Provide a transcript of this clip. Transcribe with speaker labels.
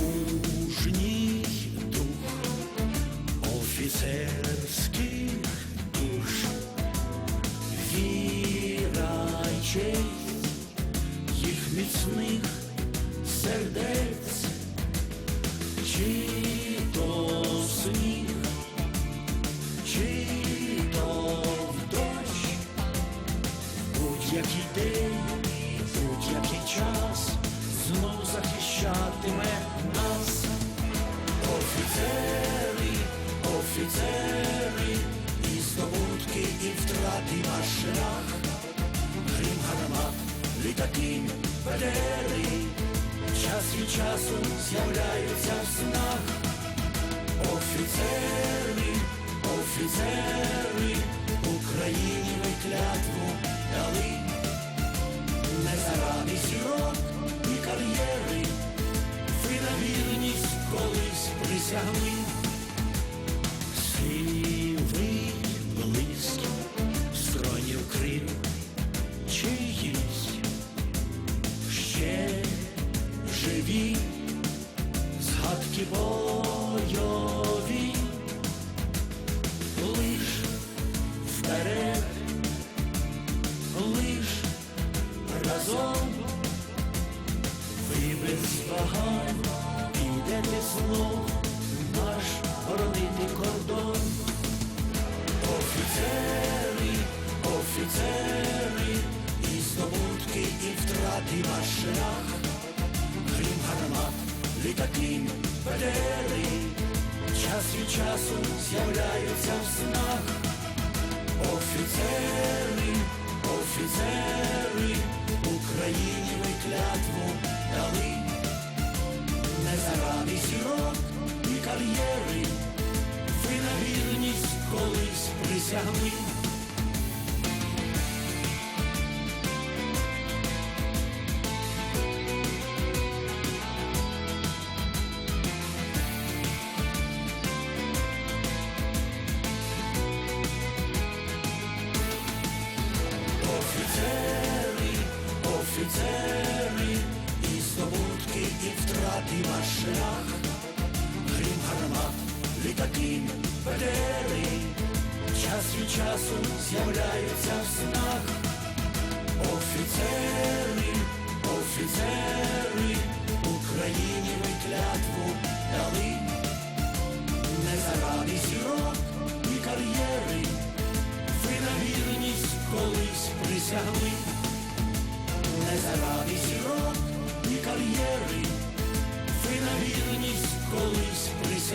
Speaker 1: мужній дух офіцерських душ, віра й честь міцних сердець, захищатиме нас. Офіцери, офіцери, і здобутки, і втрати на шлях, грім гармат, літаки, бедери, час від часу з'являються в живі згадки бойові, лиш вперед, лиш разом, ви без вагань підете знов наш боронити кордон. Офіцери, офіцери, і здобутки, і втрати наш шлях, грім гармат, літаки, бедери, час від часу з'являються в снах. Офіцери, офіцери, Україні ви клятву дали, не заради зірок і кар'єри, ви на вірність колись присягли. шлях, грім гармат, літаки, БТРи час від часу з'являються в снах, офіцери, офіцери, Україні ми клятву дали, не заради зірок і кар'єри, ви на вірність колись присягли, не заради зірок і кар'єри. police, police